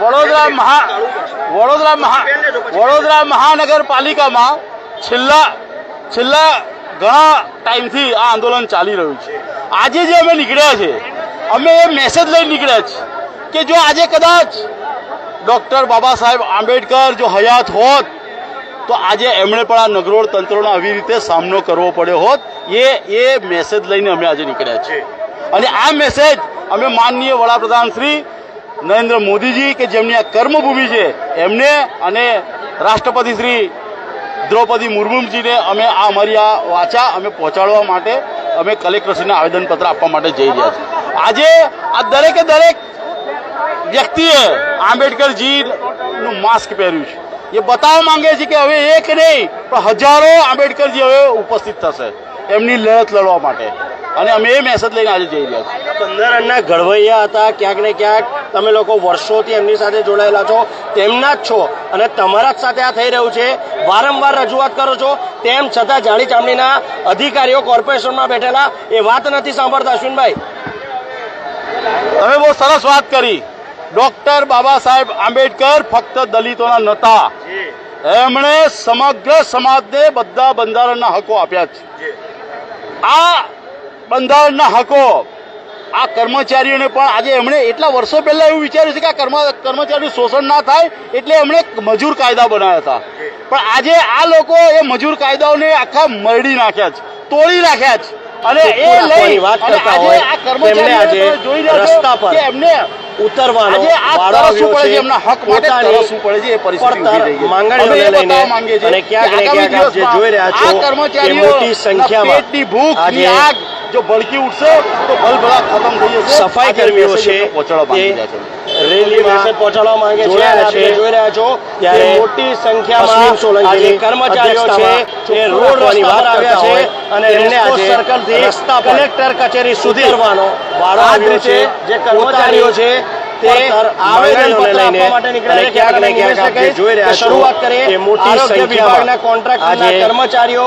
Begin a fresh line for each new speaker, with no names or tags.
વડોદરા મહા વડોદરા મહા વડોદરા મહાનગરપાલિકામાં છેલ્લા છેલ્લા ઘણા ટાઈમથી આ આંદોલન ચાલી રહ્યું છે. આજે જે અમે નીકળ્યા છે, અમે એ મેસેજ લઈને નીકળ્યા છે કે જો આજે કદાચ ડૉક્ટર બાબા સાહેબ આંબેડકર જો હયાત હોત, તો આજે એમણે પણ આ નગરોળ તંત્રનો આવી રીતે સામનો કરવો પડ્યો હોત. એ એ મેસેજ લઈને અમે આજે નીકળ્યા છે અને આ મેસેજ અમે માનનીય વડાપ્રધાન શ્રી નરેન્દ્ર મોદીજી કે જેમની આ કર્મભૂમિ છે, એમને અને રાષ્ટ્રપતિ શ્રી દ્રૌપદી મુર્મુજીને અમે આ અમારી આ વાચા અમે પહોંચાડવા માટે અમે કલેક્ટરશ્રીને આવેદનપત્ર આપવા માટે જઈ રહ્યા છીએ. આજે આ દરેકે દરેક વ્યક્તિએ આંબેડકરજીનું માસ્ક પહેર્યું છે. એ બતાવવા માંગે છે કે હવે એક નહીં, પણ હજારો આંબેડકરજી હવે ઉપસ્થિત થશે. એમની લડત લડવા માટે. અને અમે એ મેસેજ લઈને આજે જઈ રહ્યા છીએ.
બંધારણના ઘડવૈયા હતા ક્યાંક ને ક્યાંક તમે લોકો વર્ષોથી એમની સાથે જોડાયેલા છો તેમના જ છો અને તમારા જ સાથે આ થઈ રહ્યું છે. વારંવાર રજૂઆત કરો છો. તેમ છતાં જાણી ચામડીના અધિકારીઓ કોર્પોરેશનમાં બેઠેલા એ વાત નથી સાંભળતા. અશ્વિનભાઈ.
તમે બહુ સરસ વાત કરી. ડોક્ટર બાબા સાહેબ આંબેડકર ફક્ત દલિતોના નતા. એમણે સમગ્ર સમાજને બધા બંધારણના હકો આપ્યા છે આ બંધારણના હકો આ કર્મચારીઓને પણ આજે એમણે એટલા વર્ષો પહેલા એવું વિચાર્યું છે કે આ કર્મ કર્મચારીનું શોષણ ના થાય એટલે એમણે મજૂર કાયદા બનાવ્યા હતા. પણ આજે આ લોકો એ મજૂર કાયદાઓને આખા મરડી નાખ્યા છે તોડી નાખ્યા છે. અને એ લઈ
વાત કરતા
આજે
હોય,
આ
કર્મચારી આજે
કર્મચારીઓ જોઈ રહ્યા છો
રસ્તા પર
કે એમને
ઉતરવાનો
તરસવું પડે છે એમના હક માટે તરસવું પડે છે એ પરિસ્થિતિ ઊભી
માંગણીઓને લઈને અને ક્યાંક ને ક્યાંક આપ જે જોઈ રહ્યા છો મોટી સંખ્યામાં આજે
જો ભડકી ઉઠશે તો ભલભલા ખતમ થઈ જશે.
સફાઈ કર્મીઓ છે રેલીમાં પહોંચાડવા માંગે છે. આપણે જોઈ રહ્યા છો ત્યારે મોટી સંખ્યામાં સોલંકી કર્મચારીઓ છે એ રોડ રસ્તા પર આવ્યા છે અને એને આજે સર્કલથી રસ્તા કલેક્ટર કચેરી સુધી કરવાનો વારો આવ્યો છે. જે કર્મચારીઓ છે તે આપવા માટે નીકળ્યા છે. ક્યાંક ને ક્યાંક જોઈ રહ્યા શરૂઆત કરીએ મોટી કોન્ટ્રાક્ટના કર્મચારીઓ